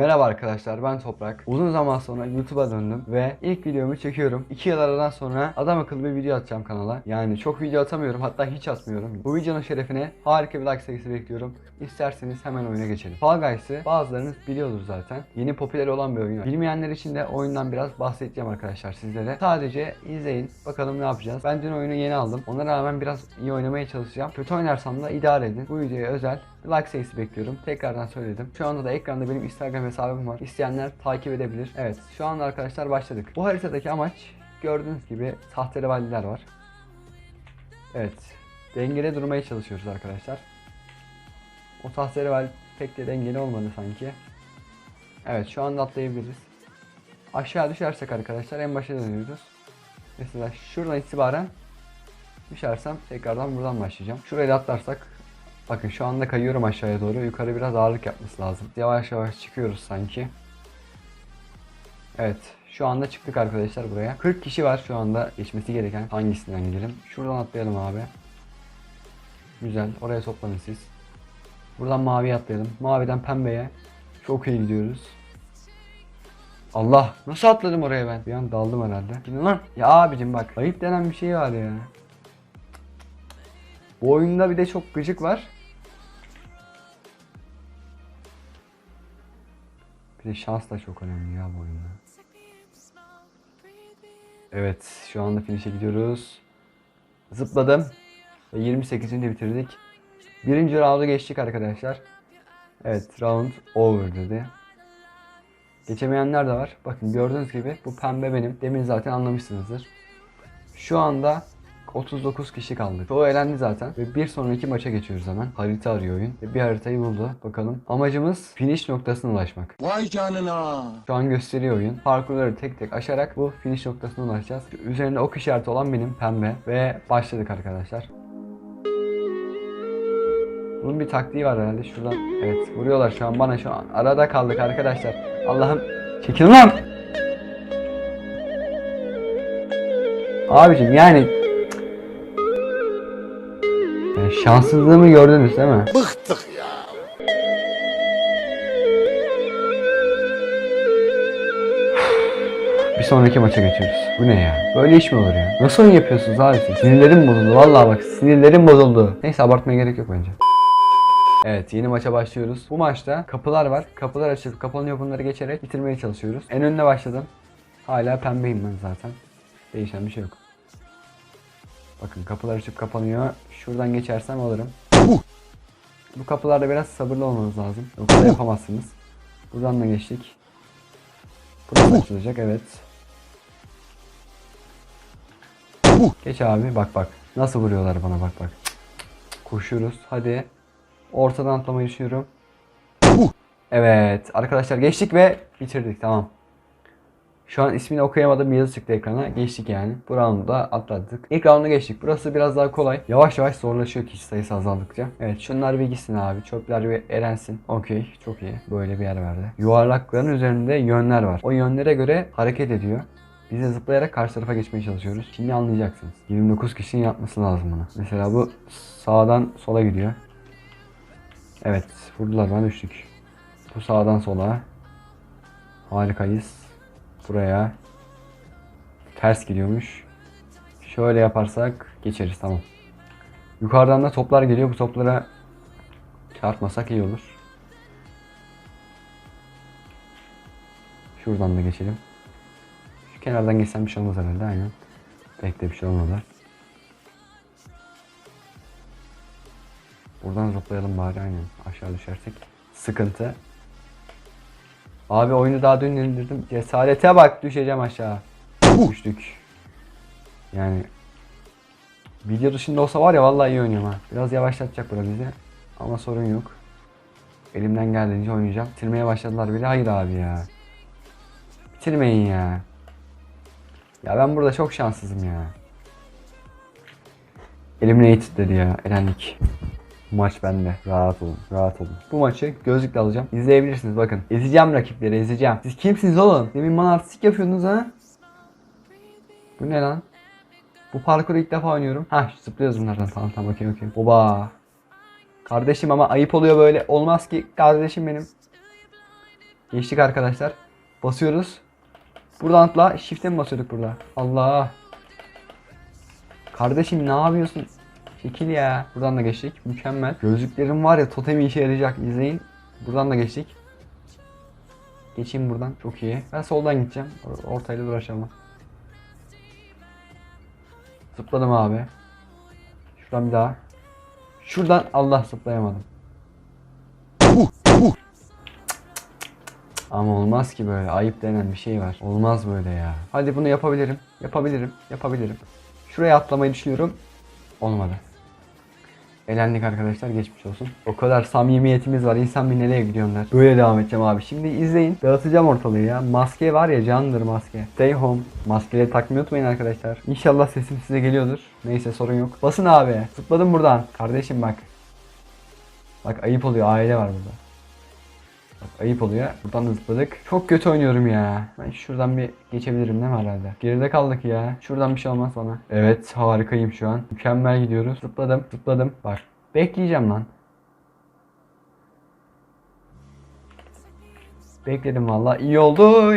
Merhaba arkadaşlar ben Toprak. Uzun zaman sonra YouTube'a döndüm ve ilk videomu çekiyorum. 2 yıl aradan sonra adam akıllı bir video atacağım kanala. Yani çok video atamıyorum hatta hiç atmıyorum. Bu videonun şerefine harika bir like sayısı bekliyorum. İsterseniz hemen oyuna geçelim. Fall Guys'ı bazılarınız biliyordur zaten. Yeni popüler olan bir oyun. Bilmeyenler için de oyundan biraz bahsedeceğim arkadaşlar sizlere. Sadece izleyin bakalım ne yapacağız. Ben dün oyunu yeni aldım. Ona rağmen biraz iyi oynamaya çalışacağım. Kötü oynarsam da idare edin. Bu videoya özel like sayısı bekliyorum. Tekrardan söyledim. Şu anda da ekranda benim Instagram hesabım var. İsteyenler takip edebilir. Evet şu anda arkadaşlar başladık. Bu haritadaki amaç gördüğünüz gibi tahterevalliler var. Evet. Dengede durmaya çalışıyoruz arkadaşlar. O tahterevalli pek de dengeli olmadı sanki. Evet şu anda atlayabiliriz. Aşağı düşersek arkadaşlar en başa dönüyoruz. Mesela şuradan itibaren düşersem tekrardan buradan başlayacağım. Şurayı atlarsak Bakın şu anda kayıyorum aşağıya doğru. Yukarı biraz ağırlık yapması lazım. Yavaş yavaş çıkıyoruz sanki. Evet. Şu anda çıktık arkadaşlar buraya. 40 kişi var şu anda geçmesi gereken. Hangisinden gidelim? Şuradan atlayalım abi. Güzel. Oraya toplanın siz. Buradan maviye atlayalım. Maviden pembeye. Çok iyi gidiyoruz. Allah! Nasıl atladım oraya ben? Bir an daldım herhalde. Gidin lan. Ya abicim bak. Ayıp denen bir şey var ya. Bu oyunda bir de çok gıcık var. Bir de şans da çok önemli ya bu oyunda. Evet şu anda finish'e gidiyoruz. Zıpladım. Ve 28'ini bitirdik. Birinci round'u geçtik arkadaşlar. Evet round over dedi. Geçemeyenler de var. Bakın gördüğünüz gibi bu pembe benim. Demin zaten anlamışsınızdır. Şu anda 39 kişi kaldı. Çoğu elendi zaten. Ve bir sonraki maça geçiyoruz hemen. Harita arıyor oyun. Ve bir haritayı buldu. Bakalım. Amacımız finish noktasına ulaşmak. Vay canına. Şu an gösteriyor oyun. Parkurları tek tek aşarak bu finish noktasına ulaşacağız. Üzerinde ok işareti olan benim pembe. Ve başladık arkadaşlar. Bunun bir taktiği var herhalde. Şuradan evet vuruyorlar şu an bana şu an. Arada kaldık arkadaşlar. Allah'ım çekil lan. Abicim yani yani şanssızlığımı gördünüz değil mi? Bıktık ya. Bir sonraki maça geçiyoruz. Bu ne ya? Böyle iş mi olur ya? Nasıl oyun yapıyorsunuz abi siz? Sinirlerim bozuldu. Vallahi bak sinirlerim bozuldu. Neyse abartmaya gerek yok bence. Evet yeni maça başlıyoruz. Bu maçta kapılar var. Kapılar açılıp kapanıyor bunları geçerek bitirmeye çalışıyoruz. En önüne başladım. Hala pembeyim ben zaten. Değişen bir şey yok. Bakın kapılar açıp kapanıyor. Şuradan geçersem alırım. Bu kapılarda biraz sabırlı olmanız lazım. Yoksa yapamazsınız. Buradan da geçtik. Burası açılacak evet. Geç abi bak bak. Nasıl vuruyorlar bana bak bak. Koşuyoruz hadi. Ortadan atlamayı düşünüyorum. Evet arkadaşlar geçtik ve bitirdik tamam. Şu an ismini okuyamadığım bir yazı çıktı ekrana. Geçtik yani. Bu da atladık. İlk roundu geçtik. Burası biraz daha kolay. Yavaş yavaş zorlaşıyor kişi sayısı azaldıkça. Evet şunlar bir gitsin abi. Çöpler bir erensin. Okey. Çok iyi. Böyle bir yer verdi. Yuvarlakların üzerinde yönler var. O yönlere göre hareket ediyor. Biz de zıplayarak karşı tarafa geçmeye çalışıyoruz. Şimdi anlayacaksınız. 29 kişinin yapması lazım bunu. Mesela bu sağdan sola gidiyor. Evet. Vurdular ben düştük. Bu sağdan sola. Harikayız. Buraya. Ters gidiyormuş. Şöyle yaparsak geçeriz tamam. Yukarıdan da toplar geliyor. Bu toplara çarpmasak iyi olur. Şuradan da geçelim. Şu kenardan geçsem bir şey olmaz herhalde aynen. Pek de bir şey olmadı. Buradan zıplayalım bari aynen. Aşağı düşersek sıkıntı. Abi oyunu daha dün indirdim. Cesarete bak düşeceğim aşağı. Düştük. Yani video dışında olsa var ya vallahi iyi oynuyorum ha. Biraz yavaşlatacak bura bizi. Ama sorun yok. Elimden geldiğince oynayacağım. Bitirmeye başladılar bile. Hayır abi ya. Bitirmeyin ya. Ya ben burada çok şanssızım ya. Eliminated dedi ya. Elendik. Bu maç bende. Rahat olun. Rahat olun. Bu maçı gözlükle alacağım. İzleyebilirsiniz bakın. Ezeceğim rakipleri ezeceğim. Siz kimsiniz oğlum? Demin bana artistik yapıyordunuz ha? Bu ne lan? Bu parkuru ilk defa oynuyorum. Hah zıplıyoruz bunlardan. Tamam tamam okey okey. Oba. Kardeşim ama ayıp oluyor böyle. Olmaz ki kardeşim benim. Geçtik arkadaşlar. Basıyoruz. Buradan atla. Shift'e mi basıyorduk burada? Allah. Kardeşim ne yapıyorsun? Çekil ya. Buradan da geçtik. Mükemmel. Gözlüklerim var ya totemi işe yarayacak. İzleyin. Buradan da geçtik. Geçeyim buradan. Çok iyi. Ben soldan gideceğim. Or- Ortayla uğraşamam. Zıpladım abi. Şuradan bir daha. Şuradan Allah zıplayamadım. Ama olmaz ki böyle. Ayıp denen bir şey var. Olmaz böyle ya. Hadi bunu yapabilirim. Yapabilirim. Yapabilirim. Şuraya atlamayı düşünüyorum. Olmadı. Elendik arkadaşlar geçmiş olsun. O kadar samimiyetimiz var. İnsan bir nereye gidiyorsun der. Böyle devam edeceğim abi. Şimdi izleyin. Dağıtacağım ortalığı ya. Maske var ya candır maske. Stay home. Maskeleri takmayı unutmayın arkadaşlar. İnşallah sesim size geliyordur. Neyse sorun yok. Basın abi. Zıpladım buradan. Kardeşim bak. Bak ayıp oluyor. Aile var burada. Ayıp oluyor. Buradan da zıpladık. Çok kötü oynuyorum ya. Ben şuradan bir geçebilirim değil mi herhalde? Geride kaldık ya. Şuradan bir şey olmaz bana. Evet harikayım şu an. Mükemmel gidiyoruz. Zıpladım. Zıpladım. Bak. Bekleyeceğim lan. Bekledim valla. iyi oldu.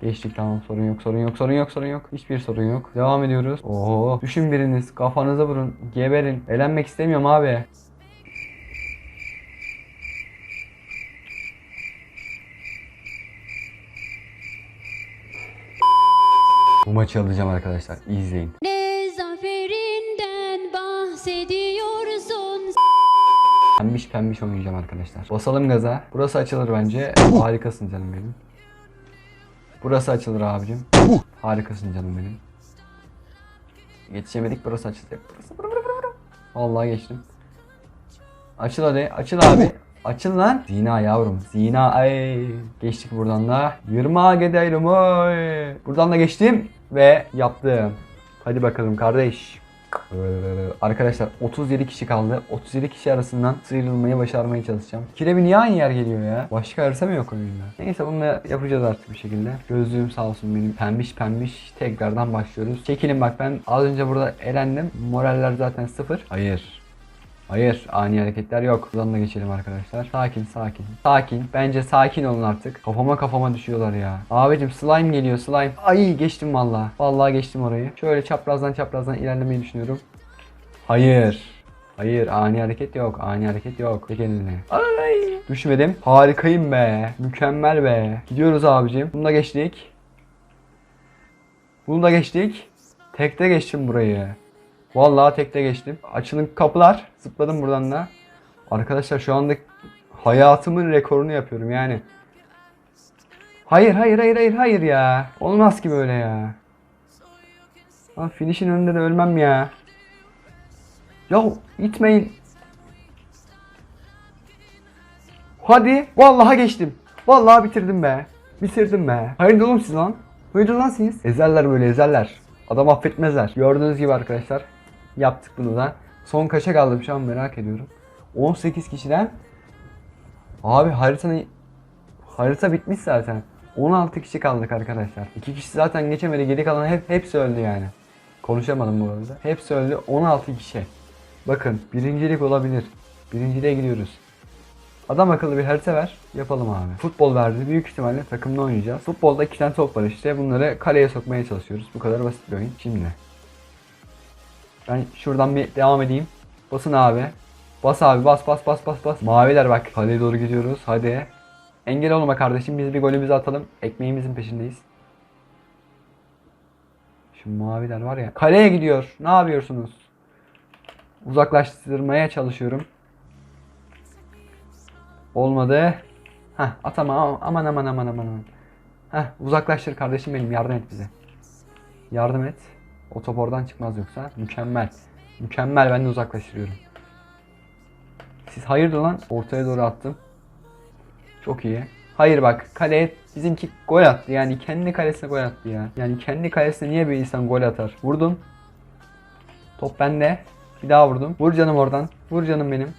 Geçtik tamam sorun yok sorun yok sorun yok sorun yok. Hiçbir sorun yok. Devam ediyoruz. Oo. Düşün biriniz. Kafanıza vurun. Geberin. Elenmek istemiyorum abi. Bu maçı alacağım arkadaşlar. İzleyin. Ne zaferinden bahsediyorsun Pembiş pembiş oynayacağım arkadaşlar. Basalım gaza. Burası açılır bence. Harikasın canım benim. Burası açılır abicim. Harikasın canım benim. Yetişemedik burası açılacak. Burası bura bura bura bura. Vallahi geçtim. Açıl hadi. Açıl abi. Açıl lan. Zina yavrum. Zina ay. Geçtik buradan da. Yırmağa gidelim oy. Buradan da geçtim. Ve yaptım. Hadi bakalım kardeş. Arkadaşlar 37 kişi kaldı. 37 kişi arasından sıyrılmayı başarmaya çalışacağım. Kirebi niye aynı yer geliyor ya? Başka harita mı yok oyunda? Neyse bunu da yapacağız artık bir şekilde. Gözlüğüm sağ olsun benim. Pembiş pembiş. Tekrardan başlıyoruz. Çekilin bak ben az önce burada elendim. Moraller zaten sıfır. Hayır. Hayır, ani hareketler yok. Buradan da geçelim arkadaşlar. Sakin, sakin. Sakin. Bence sakin olun artık. Kafama kafama düşüyorlar ya. Abicim slime geliyor, slime. Ay geçtim valla. Vallahi geçtim orayı. Şöyle çaprazdan çaprazdan ilerlemeyi düşünüyorum. Hayır. Hayır, ani hareket yok. Ani hareket yok. Çek elini. Ay. Düşmedim. Harikayım be. Mükemmel be. Gidiyoruz abicim. Bunu da geçtik. Bunu da geçtik. Tekte geçtim burayı. Vallahi tekte geçtim. Açılın kapılar. Zıpladım buradan da. Arkadaşlar şu anda hayatımın rekorunu yapıyorum yani. Hayır hayır hayır hayır hayır ya. Olmaz ki böyle ya. Lan finish'in önünde de ölmem ya. Ya itmeyin. Hadi. Vallahi geçtim. Vallahi bitirdim be. Bitirdim be. Hayırdır oğlum siz lan? Hayırdır lan siz? Ezerler böyle ezerler. Adam affetmezler. Gördüğünüz gibi arkadaşlar. Yaptık bunu da. Son kaça kaldım şu an merak ediyorum. 18 kişiden. Abi haritanın harita bitmiş zaten. 16 kişi kaldık arkadaşlar. 2 kişi zaten geçemedi. Geri kalan hep hepsi öldü yani. Konuşamadım bu arada. Hepsi öldü. 16 kişi. Bakın birincilik olabilir. Birinciliğe gidiyoruz. Adam akıllı bir harita ver. Yapalım abi. Futbol verdi. Büyük ihtimalle takımla oynayacağız. Futbolda iki tane top var işte. Bunları kaleye sokmaya çalışıyoruz. Bu kadar basit bir oyun. Şimdi. Ben şuradan bir devam edeyim. Basın abi. Bas abi bas bas bas bas bas. Maviler bak. Kaleye doğru gidiyoruz. Hadi. Engel olma kardeşim. Biz bir golümüzü atalım. Ekmeğimizin peşindeyiz. Şu maviler var ya. Kaleye gidiyor. Ne yapıyorsunuz? Uzaklaştırmaya çalışıyorum. Olmadı. Heh atama aman aman aman aman. Heh uzaklaştır kardeşim benim yardım et bize. Yardım et. O top oradan çıkmaz yoksa. Mükemmel. Mükemmel ben de uzaklaştırıyorum. Siz hayırdır lan? Ortaya doğru attım. Çok iyi. Hayır bak kaleye bizimki gol attı yani kendi kalesine gol attı ya. Yani kendi kalesine niye bir insan gol atar? Vurdum. Top bende. Bir daha vurdum. Vur canım oradan. Vur canım benim.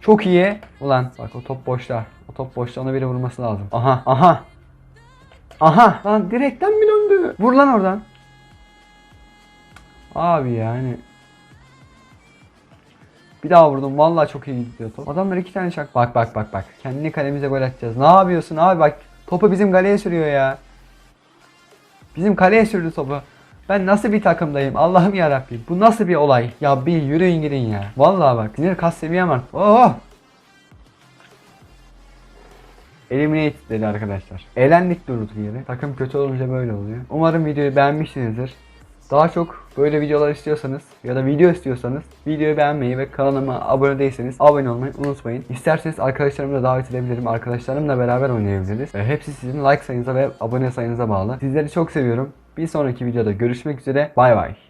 Çok iyi. Ulan bak o top boşta. O top boşta ona biri vurması lazım. Aha aha. Aha lan direkten mi döndü? Vur lan oradan. Abi yani. Bir daha vurdum. Vallahi çok iyi gidiyor top. Adamlar iki tane şak. Bak bak bak bak. Kendi kalemize gol atacağız. Ne yapıyorsun abi bak. Topu bizim kaleye sürüyor ya. Bizim kaleye sürdü topu. Ben nasıl bir takımdayım Allah'ım ya Bu nasıl bir olay? Ya bir yürüyün gidin ya. Vallahi bak sinir kas seviyem var. Oh! Eliminate dedi arkadaşlar. Eğlendik durduk yere. Takım kötü olunca böyle oluyor. Umarım videoyu beğenmişsinizdir. Daha çok böyle videolar istiyorsanız ya da video istiyorsanız videoyu beğenmeyi ve kanalıma abone değilseniz abone olmayı unutmayın. İsterseniz arkadaşlarımı da davet edebilirim. Arkadaşlarımla beraber oynayabiliriz. E, hepsi sizin like sayınıza ve abone sayınıza bağlı. Sizleri çok seviyorum. Bir sonraki videoda görüşmek üzere. Bay bay.